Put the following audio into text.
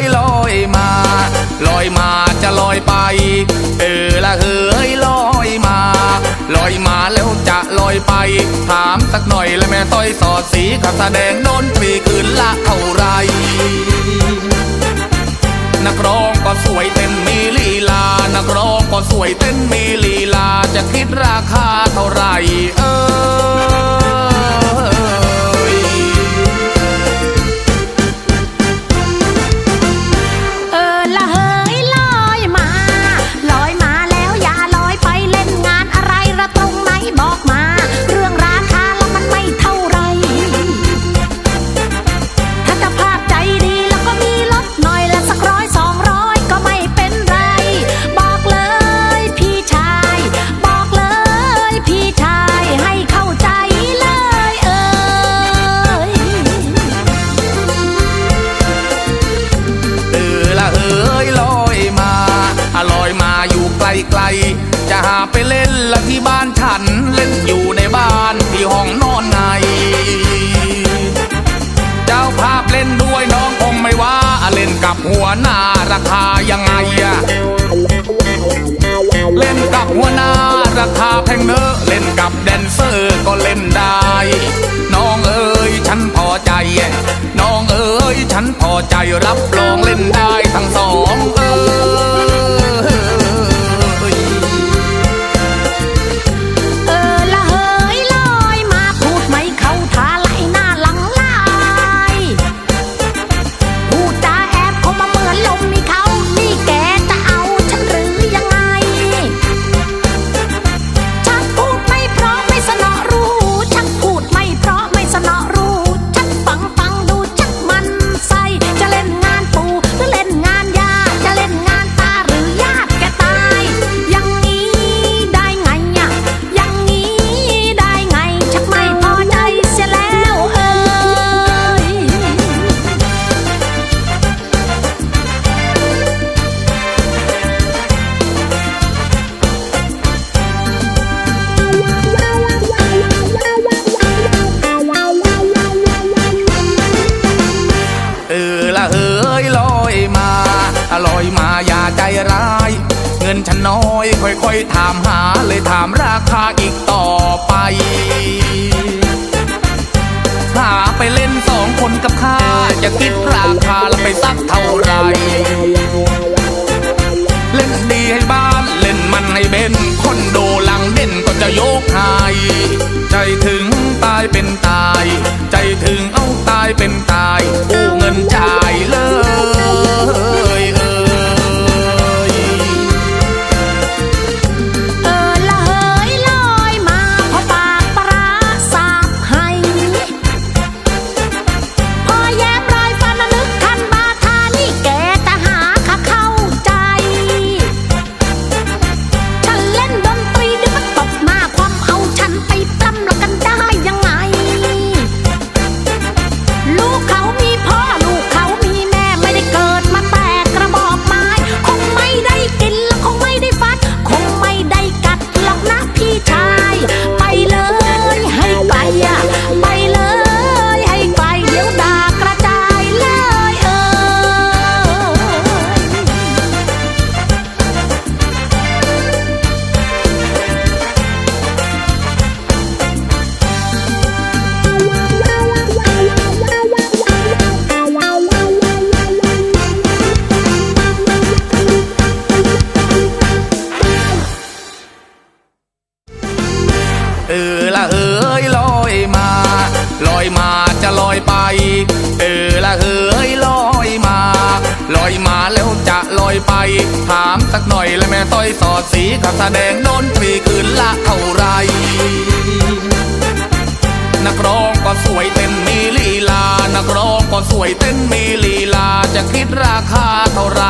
ยลอยมา ลอยมาจะลอยไป เออละเฮ้ยลอยมา ลอยมาแล้วจะลอยไป ถามสักหน่อยแล้วแม่ต้อยสอดสีกับแสดงโดนตรีคืนละเท่าไหรนักร้องก็สวยเต้นมีลีลา นักร้องก็สวยเต้นมีลีลา จะคิดราคาเท่าไหร่เอ้ย ไกล จะหาไปเล่นละที่บ้านฉัน เล่นอยู่ในบ้านที่ห้องนอนไง เจ้าภาพเล่นด้วยน้องคงไม่ว่า เล่นกับหัวหน้าราคายังไงอะเล่นกับหัวหน้าราคาแพงเนอะเล่นกับแดนเซอร์ก็เล่นได้ น้องเอ๋ยฉันพอใจ น้องเอ๋ยฉันพอใจรับ น้อย ค่อยๆถามหาเลยถามราคาอีกต่อไป หาไปเล่นสองคนกับข้าจะคิดราคาแล้วไปสักเท่าไร เล่นดีให้บ้านเล่นมันให้เบนคอนโดหลังเด่นก็จะยกให้ใจถึงตายเป็นตาย ใจถึงเอาตายเป็นตายกู้เงินจ่าย ไป ถามสักหน่อยและแม่ต้อยสอดสีกับแสดงโดนตรีคืนละเท่าไร นักร้องก็สวยเต้นมีลีลา นักร้องก็สวยเต้นมีลีลา จะคิดราคาเท่าไหร